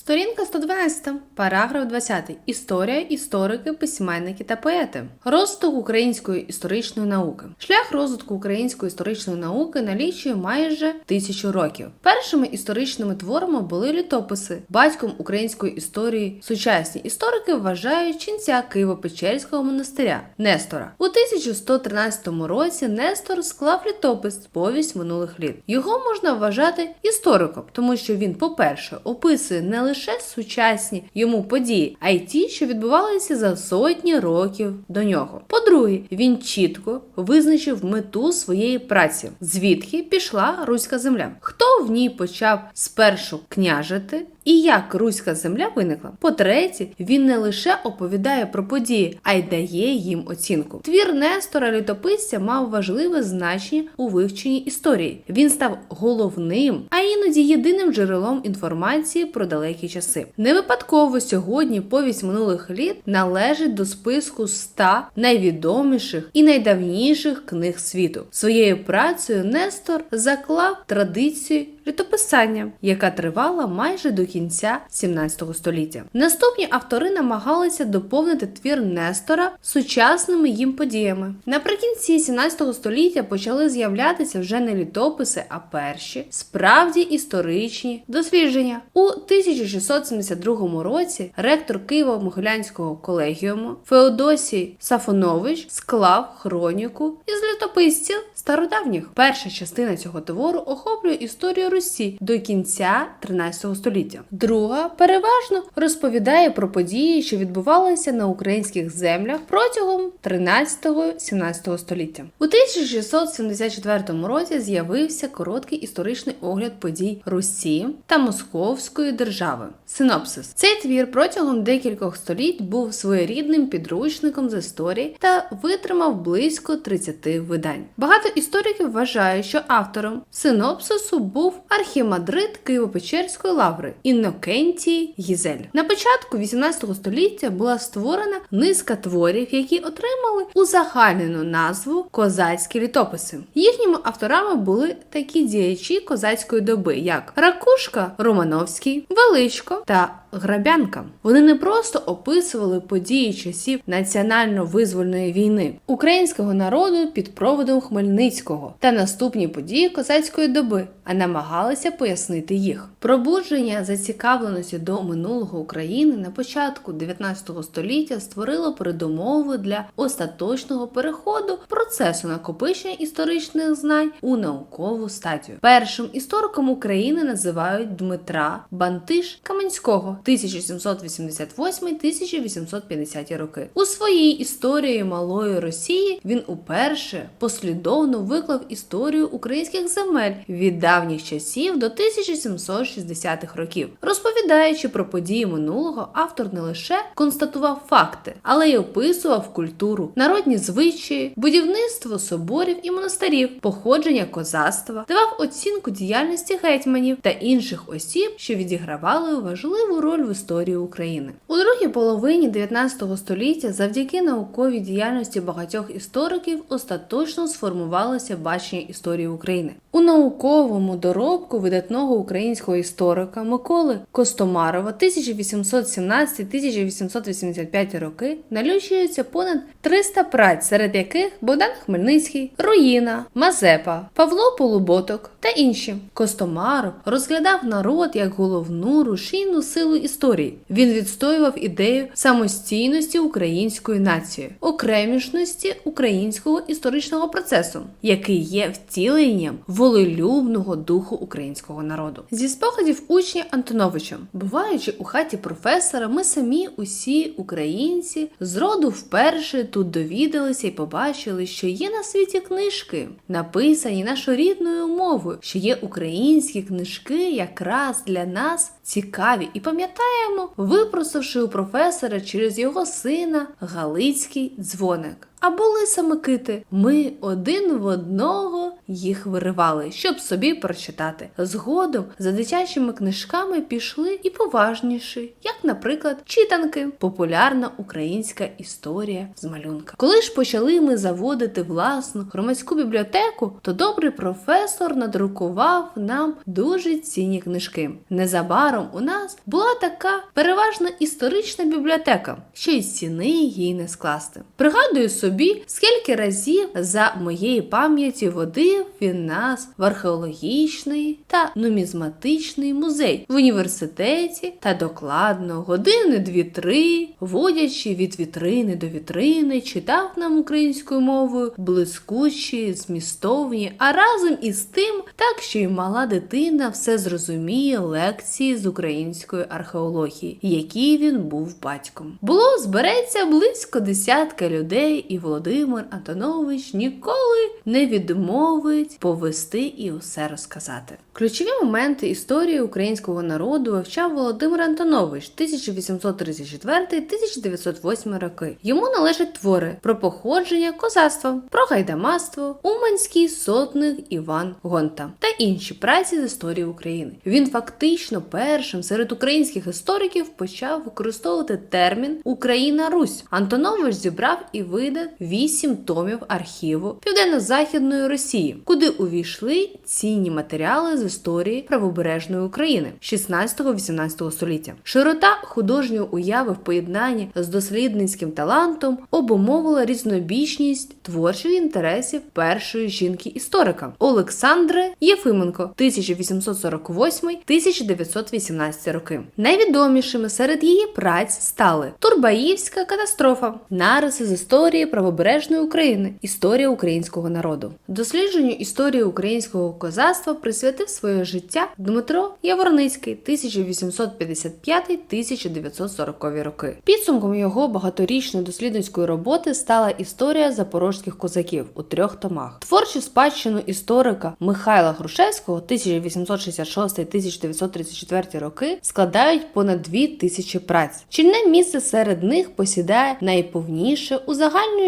Сторінка 112, параграф 20. Історія, історики, письменники та поети. Розвиток української історичної науки. Шлях розвитку української історичної науки налічує майже тисячу років. Першими історичними творами були літописи. Батьком української історії сучасні історики вважають ченця Києво-Печерського монастиря Нестора. У 1113 році Нестор склав літопис повість минулих літ. Його можна вважати істориком, тому що він, по-перше, описує не лише сучасні йому події, а й ті, що відбувалися за сотні років до нього. По-друге, він чітко визначив мету своєї праці, звідки пішла руська земля, хто в ній почав спершу княжити. І як руська земля виникла? По-третє, він не лише оповідає про події, а й дає їм оцінку. Твір Нестора літописця мав важливе значення у вивченні історії. Він став головним, а іноді єдиним джерелом інформації про далекі часи. Не випадково сьогодні повість минулих літ належить до списку 100 найвідоміших і найдавніших книг світу. Своєю працею Нестор заклав традицію літописання, яка тривала майже до кінця 17 століття. Наступні автори намагалися доповнити твір Нестора сучасними їм подіями. Наприкінці 17 століття почали з'являтися вже не літописи, а перші справді історичні дослідження. У 1672 році ректор Києво-Могилянського колегіуму Феодосій Сафонович склав хроніку із літописців стародавніх. Перша частина цього твору охоплює історію Русі до кінця 13 століття. Друга переважно розповідає про події, що відбувалися на українських землях протягом 13-17 століття. У 1674 році з'явився короткий історичний огляд подій Русі та Московської держави. Синопсис. Цей твір протягом декількох століть був своєрідним підручником з історії та витримав близько 30 видань. Багато істориків вважають, що автором синопсису був архімандрит Києво-Печерської лаври Іннокентій Гізель. На початку 18 століття була створена низка творів, які отримали узагальнену назву козацькі літописи. Їхніми авторами були такі діячі козацької доби, як Ракушка Романовський, Величко та Грабянка. Вони не просто описували події часів національно-визвольної війни українського народу під проводом Хмельницького та наступні події козацької доби, а намагалися пояснити їх. Пробудження зацікавленості до минулого України на початку 19 століття створило передумови для остаточного переходу процесу накопичення історичних знань у наукову стадію. Першим істориком України називають Дмитра Бантиш Каменського 1788-1850 роки. У своїй історії малої Росії він уперше послідовно виклав історію українських земель від давніх часів до 1760-х років. Розповідаючи про події минулого, автор не лише констатував факти, але й описував культуру, народні звичаї, будівництво соборів і монастирів, походження козацтва, давав оцінку діяльності гетьманів та інших осіб, що відігравали важливу роль в історії України. У другій половині 19 століття, завдяки науковій діяльності багатьох істориків, остаточно сформувалося бачення історії України. У науковому доробку видатного українського історика Миколи Костомарова 1817-1885 роки налічується понад 300 праць, серед яких Богдан Хмельницький, Руїна, Мазепа, Павло Полуботок та інші. Костомаров розглядав народ як головну рушійну силу історії. Він відстоював ідею самостійності української нації, окремішності українського історичного процесу, який є втіленням волелюбного духу українського народу. Зі спогадів учня Антоновича, буваючи у хаті професора, ми самі усі українці з роду вперше тут довідалися і побачили, що є на світі книжки, написані нашою рідною мовою, що є українські книжки якраз для нас цікаві і пам'ятаємо, випросивши у професора через його сина Галицький дзвоник. А були саме кити. Ми один в одного їх виривали, щоб собі прочитати. Згодом за дитячими книжками пішли і поважніші, як, наприклад, читанки, популярна українська історія з малюнка. Коли ж почали ми заводити власну громадську бібліотеку, то добрий професор надрукував нам дуже цінні книжки. Незабаром у нас була така переважно історична бібліотека, що й ціни їй не скласти. Пригадую собі, скільки разів за моєї пам'яті водив він нас в археологічний та нумізматичний музей в університеті та докладно години дві-три, водячи від вітрини до вітрини, читав нам українською мовою блискучі, змістовні, а разом із тим, так що й мала дитина все зрозуміє лекції з української археології, які він був батьком. Було збереться близько десятка людей, і Володимир Антонович ніколи не відмовить повести і усе розказати. Ключові моменти історії українського народу вивчав Володимир Антонович 1834-1908 роки. Йому належать твори про походження козацтва, про гайдамацтво, Уманський сотник Іван Гонта та інші праці з історії України. Він фактично першим серед українських істориків почав використовувати термін Україна Русь. Антонович зібрав і видав вісім томів архіву Південно-Західної Росії, куди увійшли цінні матеріали з історії правобережної України 16-18 століття. Широта художньої уяви в поєднанні з дослідницьким талантом обумовила різнобічність творчих інтересів першої жінки-історика Олександри Єфименко 1848-1918 роки. Найвідомішими серед її праць стали Турбаївська катастрофа, нариси з історії правобережної України, історія українського народу. Дослідженню історії українського козацтва присвятив своє життя Дмитро Яворницький 1855-1940 роки. Підсумком його багаторічної дослідницької роботи стала історія запорожських козаків у трьох томах. Творчу спадщину історика Михайла Грушевського 1866-1934 роки складають понад дві тисячі праць. Чільне місце серед них посідає найповніше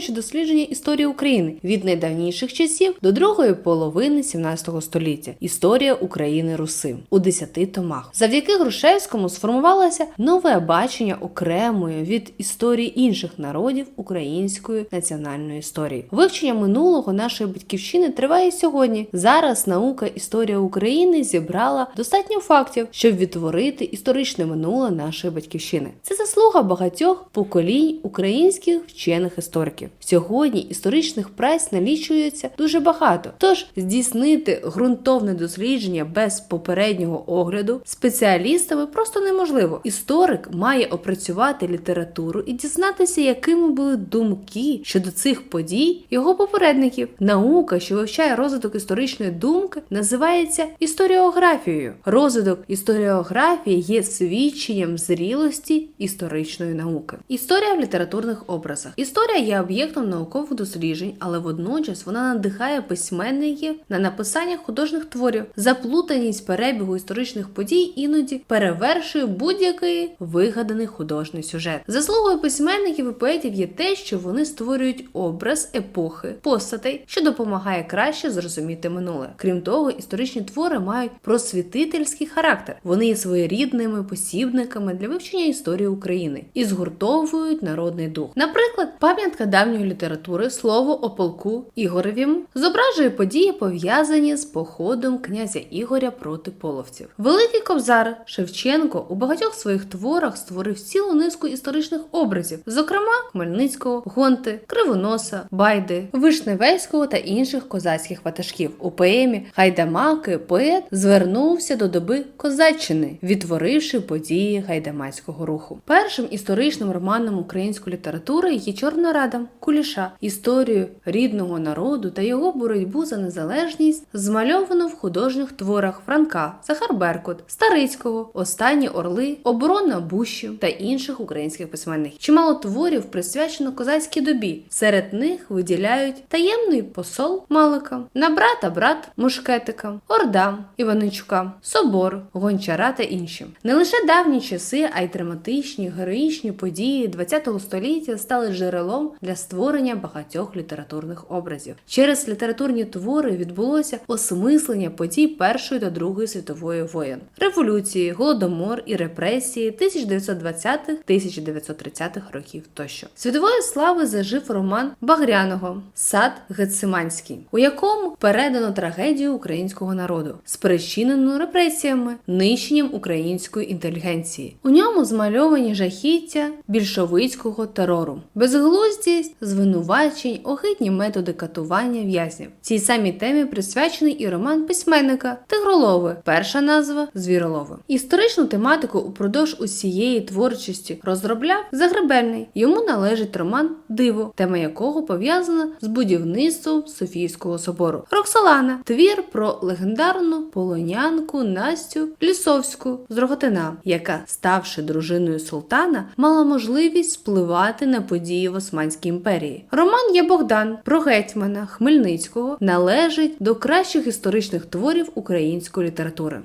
узагальнюючи дослідження історії України від найдавніших часів до другої половини 17 століття. Історія України Руси у 10 томах. Завдяки Грушевському сформувалося нове бачення окремої від історії інших народів української національної історії. Вивчення минулого нашої батьківщини триває сьогодні. Зараз наука історія України зібрала достатньо фактів, щоб відтворити історичне минуле нашої батьківщини. Це заслуга багатьох поколінь українських вчених істориків. Сьогодні історичних праць налічується дуже багато. Тож здійснити ґрунтовне дослідження без попереднього огляду спеціалістами просто неможливо. Історик має опрацювати літературу і дізнатися, якими були думки щодо цих подій його попередників. Наука, що вивчає розвиток історичної думки, називається історіографією. Розвиток історіографії є свідченням зрілості історичної науки. Історія в літературних образах. Історія є об'єктом наукових досліджень, але водночас вона надихає письменників на написання художніх творів. Заплутаність перебігу історичних подій іноді перевершує будь-який вигаданий художній сюжет. Заслугою письменників і поетів є те, що вони створюють образ епохи, постатей, що допомагає краще зрозуміти минуле. Крім того, історичні твори мають просвітительський характер. Вони є своєрідними посібниками для вивчення історії України і згуртовують народний дух. Наприклад, пам'ятка давньої літератури слово о полку Ігоревім зображує події, пов'язані з походом князя Ігоря проти половців. Великий кобзар Шевченко у багатьох своїх творах створив цілу низку історичних образів, зокрема Хмельницького, Гонти, Кривоноса, Байди, Вишневецького та інших козацьких ватажків. У поемі Гайдамаки поет звернувся до доби козаччини, відтворивши події гайдамацького руху. Першим історичним романом української літератури є Чорна Рада Куліша, історію рідного народу та його боротьбу за незалежність змальовано в художніх творах Франка, Захар Беркут, Старицького, Останні орли, Оборона Бущів та інших українських письменників. Чимало творів присвячено козацькій добі. Серед них виділяють таємний посол Малика, на брата брат Мушкетика, Орда Іваничука, Собор, Гончара та інші. Не лише давні часи, а й драматичні, героїчні події ХХ століття стали джерелом для створення багатьох літературних образів. Через літературні твори відбулося осмислення подій Першої та Другої світової воєн, революції, голодомор і репресії 1920-1930-х років тощо. Світової слави зажив роман Багряного Сад Гециманський, у якому передано трагедію українського народу, спричинену репресіями, нищенням української інтелігенції. У ньому змальовані жахіття більшовицького терору, безглуздість, звинувачень, огидні методи катування в'язнів. Цій самій темі присвячений і роман письменника Тигролови. Перша назва Звіролови. Історичну тематику упродовж усієї творчості розробляв Загребельний. Йому належить роман Диво, тема якого пов'язана з будівництвом Софійського собору. Роксолана твір про легендарну полонянку Настю Лісовську з Роготина, яка, ставши дружиною султана, мала можливість впливати на події в Османській імперії. Роман є Богдан про гетьмана Хмельницького належить до кращих історичних творів української літератури.